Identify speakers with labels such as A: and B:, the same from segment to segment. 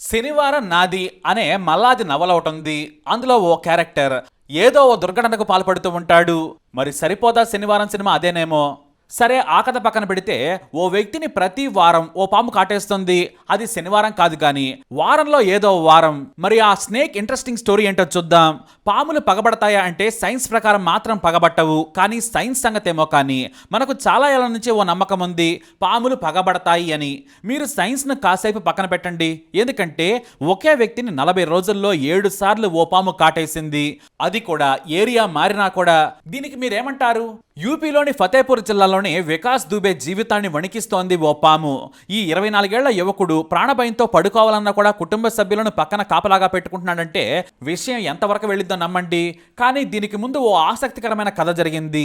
A: శనివారం నాది అనే మల్లాది నవల ఒకటి ఉంది. అందులో ఓ క్యారెక్టర్ ఏదో ఓ దుర్ఘటనకు పాల్పడుతూ ఉంటాడు. మరి సరిపోదా శనివారం సినిమా అదేనేమో? సరే ఆ కథ పక్కన పెడితే ఓ వ్యక్తిని ప్రతి వారం ఓ పాము కాటేస్తుంది. అది శనివారం కాదు కానీ వారంలో ఏదో వారం. మరి ఆ స్నేక్ ఇంట్రెస్టింగ్ స్టోరీ ఏంటో చూద్దాం. పాములు పగబడతాయా అంటే సైన్స్ ప్రకారం మాత్రం పగబట్టవు. కానీ సైన్స్ సంగతేమో కానీ మనకు చాలా ఏళ్ళ నుంచి ఓ నమ్మకం ఉంది. పాములు పగబడతాయి అని. మీరు సైన్స్ను కాసేపు పక్కన పెట్టండి. ఎందుకంటే ఒకే వ్యక్తిని నలభై రోజుల్లో ఏడు సార్లు ఓ పాము కాటేసింది. అది కూడా ఏరియా మారినా కూడా. దీనికి మీరేమంటారు? యూపీలోని ఫతేపూర్ జిల్లాలోని వికాస్ దుబే జీవితాన్ని వణికిస్తోంది ఓ పాము. ఈ ఇరవై నాలుగేళ్ళ యువకుడు ప్రాణభయంతో పడుకోవాలన్నా కూడా కుటుంబ సభ్యులను పక్కన కాపలాగా పెట్టుకుంటున్నాడంటే విషయం ఎంతవరకు వెళ్ళిద్దో నమ్మండి. కానీ దీనికి ముందు ఓ ఆసక్తికరమైన కథ జరిగింది.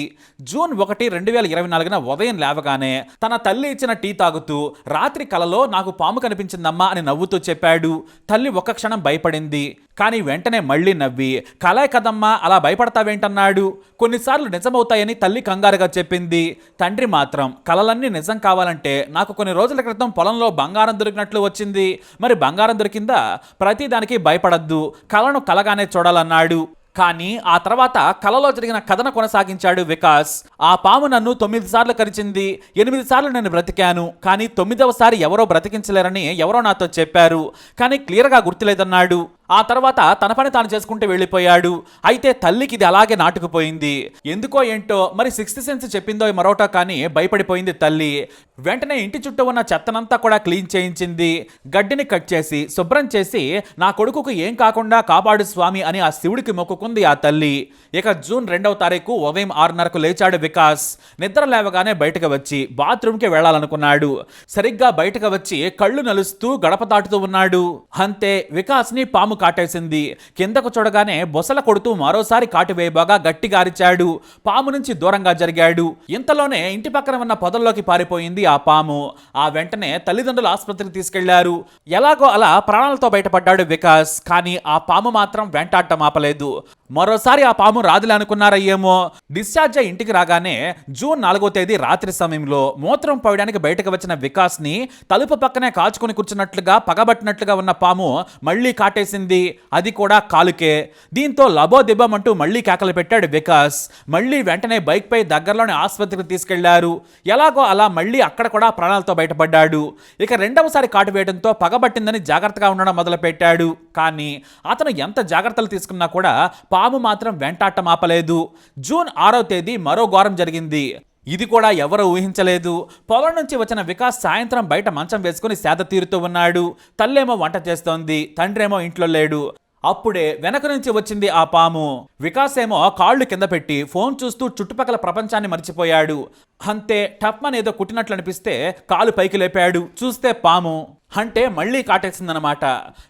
A: జూన్ ఒకటి రెండు వేల ఇరవై నాలుగున ఉదయం లేవగానే తన తల్లి ఇచ్చిన టీ తాగుతూ రాత్రి కలలో నాకు పాము కనిపించిందమ్మా అని నవ్వుతూ చెప్పాడు. తల్లి ఒక్క క్షణం భయపడింది. కానీ వెంటనే మళ్ళీ నవ్వి కలే కదమ్మా అలా భయపడతావేంటన్నాడు? కొన్నిసార్లు నిజమవుతాయని తల్లి కంగారుగా చెప్పింది. తండ్రి మాత్రం కలలన్నీ నిజం కావాలంటే నాకు కొన్ని రోజుల క్రితం పొలంలో బంగారం దొరికినట్లు వచ్చింది. మరి బంగారం దొరికిందా? ప్రతిదానికి భయపడద్దు కలను కలగానే చూడాలన్నాడు. కానీ ఆ తర్వాత కలలో జరిగిన కథను కొనసాగించాడు వికాస్. ఆ పాము నన్ను తొమ్మిది సార్లు కరిచింది ఎనిమిది సార్లు నేను బ్రతికాను కానీ తొమ్మిదవసారి ఎవరో బ్రతికించలేరని ఎవరో నాతో చెప్పారు. కానీ క్లియర్గా గుర్తులేదన్నాడు. ఆ తర్వాత తన పని తాను చేసుకుంటూ వెళ్ళిపోయాడు. అయితే తల్లికి ఇది అలాగే నాటుకుపోయింది. ఎందుకో ఏంటో మరి సిక్స్త్ సెన్స్ చెప్పిందో మరోటో కానీ భయపడిపోయింది తల్లి. వెంటనే ఇంటి చుట్టూ ఉన్న చెత్తనంతా కూడా క్లీన్ చేయించింది. గడ్డిని కట్ చేసి శుభ్రం చేసి నా కొడుకుకు ఏం కాకుండా కాపాడు స్వామి అని ఆ శివుడికి మొక్కుకుంది ఆ తల్లి. ఇక జూన్ రెండవ తారీఖు ఉదయం ఆరున్నరకు లేచాడు వికాస్. నిద్ర లేవగానే బయటకు వచ్చి బాత్రూమ్కి వెళ్ళాలనుకున్నాడు. సరిగ్గా బయటకు వచ్చి కళ్ళు నలుస్తూ గడప దాటుతూ ఉన్నాడు. అంతే వికాస్ని పాము కాటేసింది. కిందకు చూడగానే బొసల కొడుతూ మరోసారి కాటు వేయబోగా గట్టిగా అరిచాడు. పాము నుంచి దూరంగా జరిగాడు. ఇంతలోనే ఇంటి పక్కన ఉన్న పొదల్లోకి పారిపోయింది ఆ పాము. ఆ వెంటనే తల్లిదండ్రులు ఆసుపత్రికి తీసుకెళ్ళారు. ఎలాగో అలా ప్రాణాలతో బయటపడ్డాడు వికాస్. కానీ ఆ పాము మాత్రం వెంటాడటం ఆపలేదు. మరోసారి ఆ పాము రాదులే అనుకున్నారయ్యేమో డిశ్చార్జ్ అయి ఇంటికి రాగానే జూన్ నాలుగో తేదీ రాత్రి సమయంలో మూత్రం పోయడానికి బయటకు వచ్చిన వికాస్ని తలుపు పక్కనే కాచుకొని కూర్చున్నట్లుగా పగబట్టినట్లుగా ఉన్న పాము మళ్ళీ కాటేసింది. అది కూడా కాలుకే. దీంతో లబో దిబ్బమంటూ మళ్ళీ కేకలు పెట్టాడు వికాస్. మళ్ళీ వెంటనే బైక్ పై దగ్గరలోని ఆసుపత్రికి తీసుకెళ్ళారు. ఎలాగో అలా మళ్ళీ అక్కడ కూడా ప్రాణాలతో బయటపడ్డాడు. ఇక రెండవసారి కాటు వేయడంతో పగబట్టిందని జాగ్రత్తగా ఉండడం మొదలుపెట్టాడు. కానీ అతను ఎంత జాగ్రత్తలు తీసుకున్నా కూడా పాము మాత్రం వెంటాటం మాపలేదు జూన్ ఆరో తేదీ మరో ఘోరం జరిగింది. ఇది కూడా ఎవరూ ఊహించలేదు. పొలం నుంచి వచ్చిన వికాస్ సాయంత్రం బయట మంచం వేసుకుని సేద తీరుతూ ఉన్నాడు. తల్లేమో వంట చేస్తోంది తండ్రేమో ఇంట్లో లేడు. అప్పుడే వెనక నుంచి వచ్చింది ఆ పాము. వికాస్ ఏమో కాళ్ళు కింద పెట్టి ఫోన్ చూస్తూ చుట్టుపక్కల ప్రపంచాన్ని మర్చిపోయాడు. అంతే టప్మన్ ఏదో కుట్టినట్లు అనిపిస్తే కాలు పైకి లేపాడు. చూస్తే పాము. అంటే మళ్ళీ కాటేసిందనమాట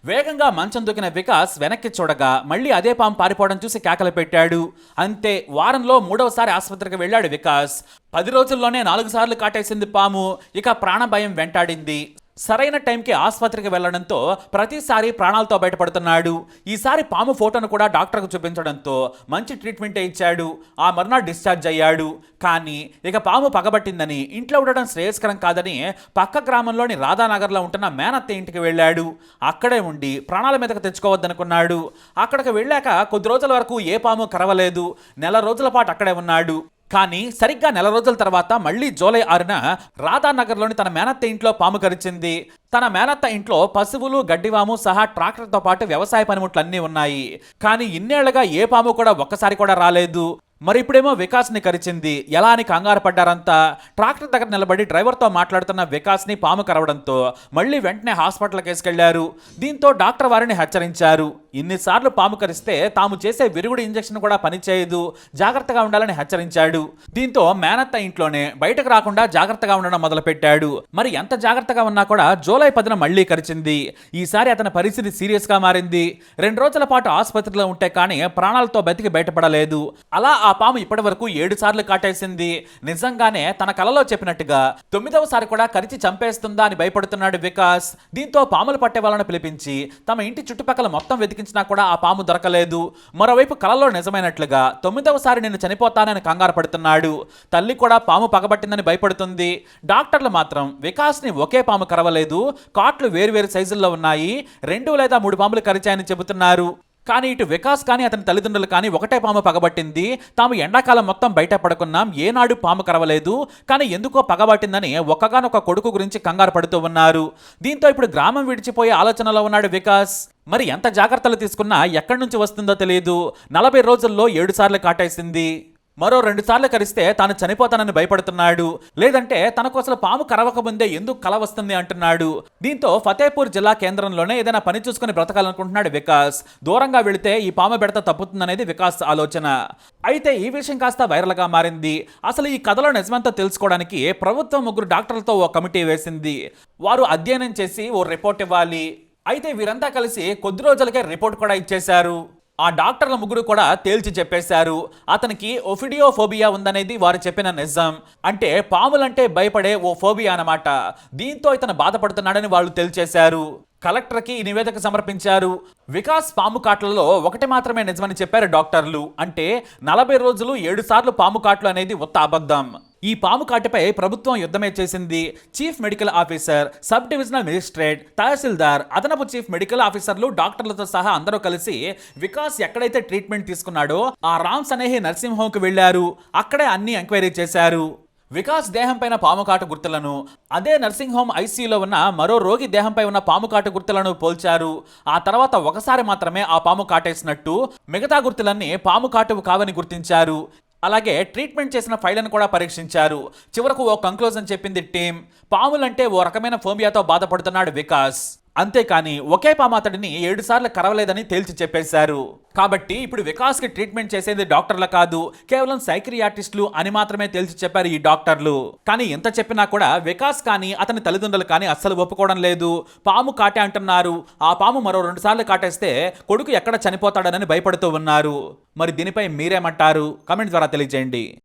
A: వేగంగా మంచం దొక్కిన వికాస్ వెనక్కి చూడగా మళ్ళీ అదే పాము పారిపోవడం చూసి కేకలు పెట్టాడు. అంతే వారంలో మూడవసారి ఆసుపత్రికి వెళ్ళాడు వికాస్. పది రోజుల్లోనే నాలుగు సార్లు కాటేసింది పాము. ఇక ప్రాణభయం వెంటాడింది. సరైన టైంకి ఆసుపత్రికి వెళ్ళడంతో ప్రతిసారి ప్రాణాలతో బయటపడుతున్నాడు. ఈసారి పాము ఫోటోను కూడా డాక్టర్కు చూపించడంతో మంచి ట్రీట్మెంట్ ఇచ్చాడు. ఆ మరునాడు డిశ్చార్జ్ అయ్యాడు. కానీ ఇక పాము పగబట్టిందని ఇంట్లో ఉండడం శ్రేయస్కరం కాదని పక్క గ్రామంలోని రాధానగర్లో ఉంటున్న మేనత్త ఇంటికి వెళ్ళాడు. అక్కడే ఉండి ప్రాణాల మీదకు తెచ్చుకోవద్దనుకున్నాడు. అక్కడికి వెళ్ళాక కొద్ది రోజుల వరకు ఏ పాము కరవలేదు. నెల రోజుల పాటు అక్కడే ఉన్నాడు. కానీ సరిగ్గా నెల రోజుల తర్వాత మళ్ళీ జూలై ఆరున రాధానగర్లోని తన మేనత్త ఇంట్లో పాము కరిచింది. తన మేనత్త ఇంట్లో పశువులు గడ్డివాము సహా ట్రాక్టర్తో పాటు వ్యవసాయ పనిముట్లు అన్నీ ఉన్నాయి. కానీ ఇన్నేళ్ళుగా ఏ పాము కూడా ఒక్కసారి కూడా రాలేదు. మరి ఇప్పుడేమో వికాస్ని కరిచింది. ఎలా అని కంగారు పడ్డారంతా? ట్రాక్టర్ దగ్గర నిలబడి డ్రైవర్తో మాట్లాడుతున్న వికాస్ని పాము కరవడంతో మళ్ళీ వెంటనే హాస్పిటల్కి వేసుకెళ్ళారు దీంతో డాక్టర్ వారిని హెచ్చరించారు. ఇన్నిసార్లు పాము కరిస్తే తాము చేసే విరుగుడు ఇంజెక్షన్ కూడా పనిచేయదు. జాగ్రత్తగా ఉండాలని హెచ్చరించాడు. దీంతో మేనత్త ఇంట్లోనే బయటకు రాకుండా జాగ్రత్తగా ఉండడం మొదలుపెట్టాడు. మరి ఎంత జాగ్రత్తగా ఉన్నా కూడా జూలై పదిన మళ్ళీ కరిచింది. ఈసారి అతని పరిస్థితి సీరియస్గా మారింది. రెండు రోజుల పాటు ఆసుపత్రిలో ఉంటే కానీ ప్రాణాలతో బతికి బయటపడలేదు. అలా ఆ పాము ఇప్పటి వరకు ఏడు సార్లు కాటేసింది. నిజంగానే తన కలలో చెప్పినట్టుగా తొమ్మిదవసారి కూడా కరిచి చంపేస్తుందా అని భయపడుతున్నాడు వికాస్. దీంతో పాములు పట్టే వాళ్ళను పిలిపించి తమ ఇంటి చుట్టుపక్కల మొత్తం వెతికి ప్రయత్నించినా కూడా ఆ పాము దొరకలేదు. మరోవైపు కలలో నిజమైనట్లుగా తొమ్మిదవసారి నేను చనిపోతానని కంగారు పడుతున్నాడు. తల్లి కూడా పాము పగబట్టిందని భయపడుతుంది. డాక్టర్లు మాత్రం వికాస్ని ఒకే పాము కరవలేదు. కాట్లు వేరువేరు సైజుల్లో ఉన్నాయి. రెండు లేదా మూడు పాములు కరిచాయని చెబుతున్నారు. కానీ ఇటు వికాస్ కానీ అతని తల్లిదండ్రులు కానీ ఒకటే పాము పగబట్టింది. తాము ఎండాకాలం మొత్తం బయట పడుకున్నాం. ఏనాడు పాము కరవలేదు. కానీ ఎందుకో పగబట్టిందని ఒక్కగానొక్క కొడుకు గురించి కంగారు పడుతూ ఉన్నారు. దీంతో ఇప్పుడు గ్రామం విడిచిపోయే ఆలోచనలో ఉన్నాడు వికాస్. మరి ఎంత జాగ్రత్తలు తీసుకున్నా ఎక్కడి నుంచి వస్తుందో తెలియదు నలభై రోజుల్లో ఏడు సార్లు కాటేసింది. మరో రెండు సార్లు కరిస్తే తాను చనిపోతానని భయపడుతున్నాడు. లేదంటే తనకు అసలు పాము కరవకముందే ఎందుకు కల వస్తుంది అంటున్నాడు. దీంతో ఫతేపూర్ జిల్లా కేంద్రంలోనే ఏదైనా పని చూసుకుని బ్రతకాలనుకుంటున్నాడు వికాస్. దూరంగా వెళితే ఈ పాము బెడత తప్పుతుందనేది వికాస్ ఆలోచన. అయితే ఈ విషయం కాస్త వైరల్గా మారింది. అసలు ఈ కథలో నిజమంతా తెలుసుకోవడానికి ప్రభుత్వం ముగ్గురు డాక్టర్లతో ఓ కమిటీ వేసింది. వారు అధ్యయనం చేసి ఓ రిపోర్ట్ ఇవ్వాలి. అయితే వీరంతా కలిసి కొద్ది రోజులకే రిపోర్ట్ కూడా ఇచ్చేశారు. ఆ డాక్టర్ల ముగ్గురు కూడా తేల్చి చెప్పేశారు. అతనికి ఒఫిడియోఫోబియా ఉందనేది వారు చెప్పిన నిజం. అంటే పాములంటే భయపడే ఓ ఫోబియా అన్నమాట. దీంతో ఇతను బాధపడుతున్నాడని వాళ్ళు తేల్చేశారు. కలెక్టర్కి ఈ నివేదిక సమర్పించారు. వికాస్ పాము కాట్లలో ఒకటి మాత్రమే నిజమని చెప్పారు డాక్టర్లు. అంటే నలభై రోజులు ఏడు సార్లు పాము కాట్లు అనేది ఉత్త అబద్ధం. ఈ పాము కాటుపై ప్రభుత్వం యుద్ధమే చేసింది. Chief medical officer sub divisional magistrate tahsildar అదనపు చీఫ్ మెడికల్ ఆఫీసర్లు డాక్టర్లతో సహా అందరూ కలిసి వికాస్ ఎక్కడైతే ట్రీట్మెంట్ తీసుకున్నాడో ఆ రామ్ సనేహి నర్సింగ్ వెళ్ళారు అక్కడే అన్ని ఎంక్వైరీ చేశారు. వికాస్ దేహంపైన పాముకాటు గుర్తులను అదే నర్సింగ్ హోమ్ ఐసీయూలో ఉన్న మరో రోగి దేహంపై ఉన్న పాముకాటు గుర్తులను పోల్చారు. ఆ తర్వాత ఒకసారి మాత్రమే ఆ పాము కాటేసినట్టు మిగతా గుర్తులన్నీ పాము కాటువు కావని గుర్తించారు. అలాగే ట్రీట్మెంట్ చేసిన ఫైళ్ళను కూడా పరీక్షించారు. చివరకు ఓ కంక్లూజన్ చెప్పింది టీం పాములంటే ఓ రకమైన ఫోమియాతో బాధపడుతున్నాడు వికాస్. అంతేకాని ఒకే పాము అతడిని ఏడు సార్లు కరవలేదని తేల్చి చెప్పేశారు. కాబట్టి ఇప్పుడు వికాస్కి ట్రీట్మెంట్ చేసేది డాక్టర్లు కాదు కేవలం సైక్రియాటిస్టులు అని మాత్రమే తేల్చి చెప్పారు ఈ డాక్టర్లు. కానీ ఎంత చెప్పినా కూడా వికాస్ కానీ అతని తల్లిదండ్రులు కానీ అస్సలు ఒప్పుకోవడం లేదు. పాము కాటే అంటున్నారు. ఆ పాము మరో రెండు సార్లు కాటేస్తే కొడుకు ఎక్కడ చనిపోతాడనని భయపడుతూ ఉన్నారు. మరి దీనిపై మీరేమంటారు? కమెంట్ ద్వారా తెలియజేయండి.